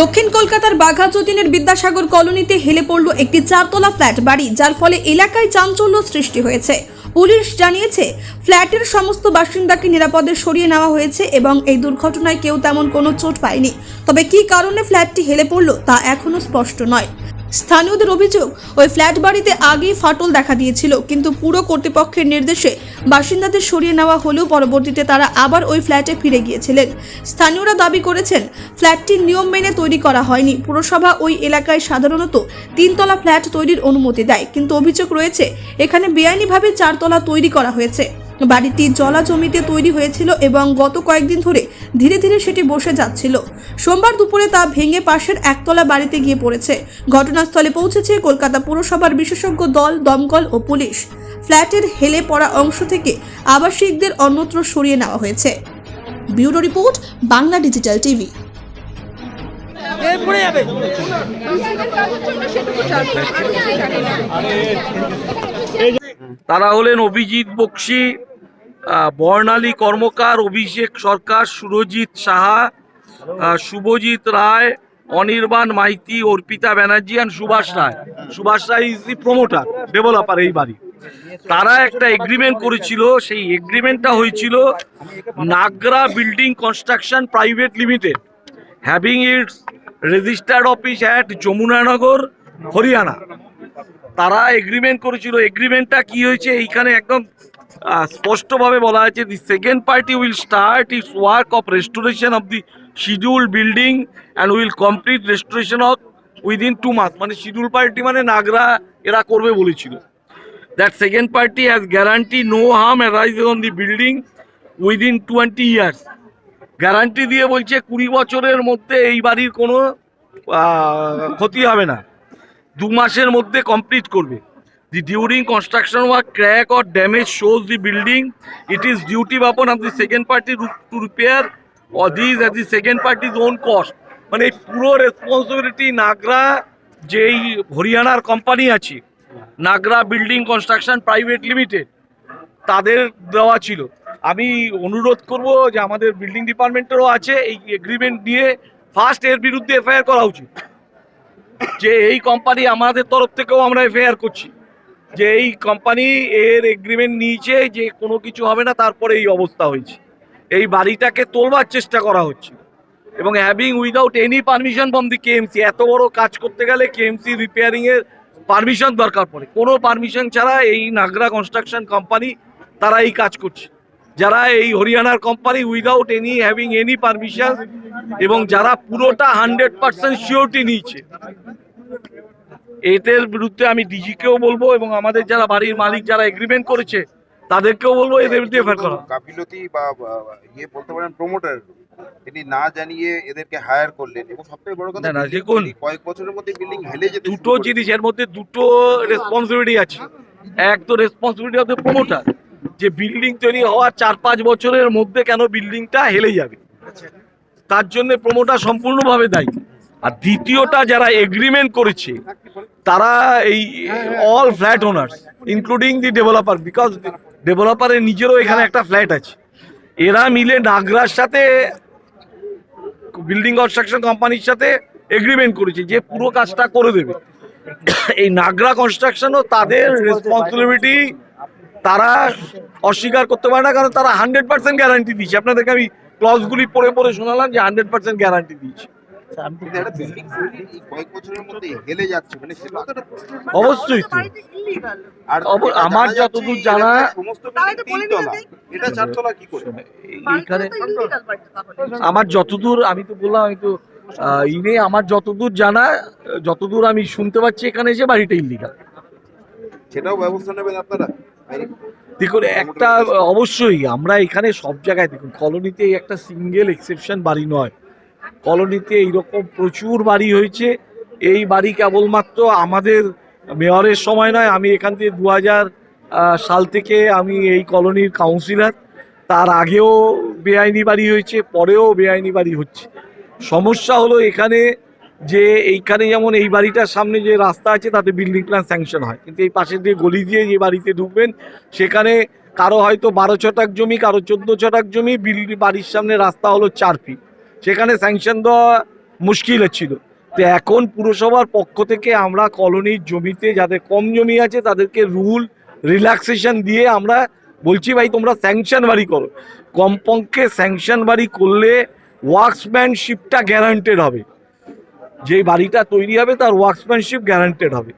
দক্ষিণ কলকাতার বাঘা যতীনের বিদ্যাসাগর কলোনিতে হেলে পড়ল একটি চারতলা ফ্ল্যাট বাড়ি, যার ফলে এলাকায় চাঞ্চল্য সৃষ্টি হয়েছে। পুলিশ জানিয়েছে, ফ্ল্যাটের সমস্ত বাসিন্দাকে নিরাপদে সরিয়ে নেওয়া হয়েছে এবং এই দুর্ঘটনায় কেউ তেমন কোনো চোট পায়নি। তবে কি কারণে ফ্ল্যাটটি হেলে পড়ল তা এখনও স্পষ্ট নয়। স্থানীয়দের অভিযোগ, ওই ফ্ল্যাট বাড়িতে আগেই ফাটল দেখা দিয়েছিল, কিন্তু পুরো কর্তৃপক্ষের নির্দেশে বাসিন্দাদের সরিয়ে নেওয়া হলেও পরবর্তীতে তারা আবার ওই ফ্ল্যাটে ফিরে গিয়েছিলেন। স্থানীয়রা দাবি করেছেন, ফ্ল্যাটটির নিয়ম মেনে তৈরি করা হয়নি। পুরসভা ওই এলাকায় সাধারণত তিনতলা ফ্ল্যাট তৈরির অনুমতি দেয়, কিন্তু অভিযোগ রয়েছে, এখানে বেআইনিভাবে চারতলা তৈরি করা হয়েছে। বাড়িটি জলা জমিতে তৈরি হয়েছিল এবং গত কয়েকদিন ধরে ধীরে ধীরে সেটি বসে যাচ্ছিল। সোমবার দুপুরে তা ভেঙে পাশের একতলা বাড়িতে গিয়ে পড়েছে। ঘটনাস্থলে পৌঁছেছে কলকাতা পুরসভার বিশেষজ্ঞ দল দমকল ও পুলিশ। ফ্ল্যাটের হেলে পড়া অংশ থেকে আবাসিকদের অন্যত্র সরিয়ে নেওয়া হয়েছে। Bureau report Bangla digital TV. পড়ে যাবে। তারা হলেন Abhijit Bakshi Barnali Karmakar Abhishek Sarkar, Surajit Saha Subhajit Roy, Anirban Maity, Arpita Banerjee and Subhash Roy. Subhash Roy is the promoter developer এই বাড়ি। তারা একটা এগ্রিমেন্ট করেছিল, সেই এগ্রিমেন্টটা হয়েছিল Nagra building construction private limited having its registered office at Yamunanagar Haryana. তারা agreement করেছিল। এগ্রিমেন্টটা কি হয়েছে? এইখানে একদম স্পষ্টভাবে বলা আছে the second party will start its work of restoration of the schedule building and will complete restoration of within two month মানে শিডিউল পার্টি মানে নাগরা এরা করবে বলেছিল। That second party has guarantee no harm arise on the building within twenty years guarantee দিয়ে বলছে, কুড়ি বছরের মধ্যে এই বাড়ির কোনো ক্ষতি হবে না। দু মাসের মধ্যে কমপ্লিট করবে। The during construction work crack or damage shows the building it is duty upon of the second party to repair or this at the second party's own cost মানে এই পুরো রেসপন্সিবিলিটি নাগরা যেই হরিয়ানার কোম্পানি আছে, Nagra building construction private limited তাদের দেওয়া ছিল। আমি অনুরোধ করব যে আমাদের বিল্ডিং ডিপার্টমেন্টেরও আছে, এই এগ্রিমেন্ট নিয়ে ফার্স্ট এর বিরুদ্ধে এফআইআর করা উচিত। যে এই কোম্পানি আমাদের তরফ থেকেও আমরা এফআইআর করছি। যে এই কোম্পানি এর এগ্রিমেন্ট নিয়েছে যে কোনো কিছু হবে না, তারপরে এই অবস্থা হয়েছে। এই বাড়িটাকে তোলবার চেষ্টা করা হচ্ছে। এবং having without any permission from the KMC এত বড় কাজ করতে গেলে কেএমসি রিপেয়ারিং এর পারমিশন দরকার পড়ে। কোনো পারমিশন ছাড়া এই নাগরা কনস্ট্রাকশন কোম্পানি তারা এই কাজ করছে। যারা এই হরিয়ানার company without any having any permission এবং যারা পুরোটা হান্ড্রেড পার্সেন্ট সিওরিটি নিয়েছে এদের বিরুদ্ধে আমি ডিজিকেও বলব এবং আমাদের যারা বাড়ির মালিক যারা এগ্রিমেন্ট করেছে তাদেরকেও বলব এদের বিরুদ্ধে এফআইআর করা গাফিলতি বা ইয়ে বলতে পারেন প্রমোটার তিনি না জানিয়ে এদেরকে হায়ার করলেন এবং সবথেকে বড় কথা না, দেখুন। কয়েক বছরের মধ্যে বিল্ডিং হেলে যেতে দুটো। জিনিস এর মধ্যে দুটো রেসপন্সিবিলিটি আছে এক তো রেসপন্সিবিলিটি অফ দ্য প্রমোটার যে বিল্ডিং তৈরি হওয়ার চার পাঁচ বছরের মধ্যে কেন বিল্ডিংটা হেলে যাবে তার জন্য প্রমোটার সম্পূর্ণভাবে দায়ী আর দ্বিতীয়টা যারা এগ্রিমেন্ট করেছে, তারা এই all flat owners including the developer because ডেভেলপারের নিজেরও এখানে একটা ফ্ল্যাট আছে। এরা মিলে নাগরার সাথে বিল্ডিং কনস্ট্রাকশন কোম্পানির সাথে এগ্রিমেন্ট করেছে যে পুরো কাজটা করে দেবে। এই নাগরা কনস্ট্রাকশনও তাদের রেসপন্সিবিলিটি তারা অস্বীকার করতে পারে না, কারণ তারা হান্ড্রেড পার্সেন্ট গ্যারান্টি দিয়েছে। আপনাদেরকে আমি ক্লজগুলি পড়ে পড়ে শোনালাম যে হান্ড্রেড পার্সেন্ট গ্যারান্টি দিয়েছে। যাচ্ছে মানে। অবশ্যই তো। আর আমার যতদূর জানা এইখানে আমার যতদূর আমি তো বললাম আমি তো ইনে আমার যতদূর জানা যতদূর আমি শুনতে পাচ্ছি এখানে এসে বাড়িটা ইলিগাল সেটাও ব্যবস্থা নেবেন আপনারা। দেখুন একটা অবশ্যই আমরা এখানে সব জায়গায় দেখুন কলোনিতে একটা সিঙ্গেল এক্সেপশন বাড়ি নয়। কলোনিতে এইরকম প্রচুর বাড়ি হয়েছে। এই বাড়ি কেবলমাত্র আমাদের মেয়রের সময় নয়, আমি এখান থেকে দু হাজার সাল থেকে আমি এই কলোনির কাউন্সিলর। তার আগেও বেআইনি বাড়ি হয়েছে, পরেও বেআইনি বাড়ি হচ্ছে। সমস্যা হলো এখানে যে এইখানে যেমন এই বাড়িটার সামনে যে রাস্তা আছে, তাতে বিল্ডিং প্ল্যান স্যাংশন হয়। কিন্তু এই পাশে দিয়ে গলি দিয়ে যে বাড়িতে ঢুকবেন, সেখানে কারও হয়তো বারো ছটাক জমি, কারও চোদ্দ ছটাক জমি বিল্ডিং বাড়ির সামনে রাস্তা হলো চার ফিট সেখানে স্যাংশন দেওয়া মুশকিল ছিল তো এখন পুরসভার পক্ষ থেকে আমরা কলোনির জমিতে যাদের কম জমি আছে, তাদেরকে রুল রিল্যাক্সেশন দিয়ে আমরা বলছি, ভাই, তোমরা স্যাংশন বাড়ি করো। কমপক্ষে স্যাংশন বাড়ি করলে ওয়ার্কসম্যানশিপটা গ্যারান্টেড হবে। যে বাড়িটা তৈরি হবে, তার ওয়ার্কসম্যানশিপ গ্যারান্টেড হবে।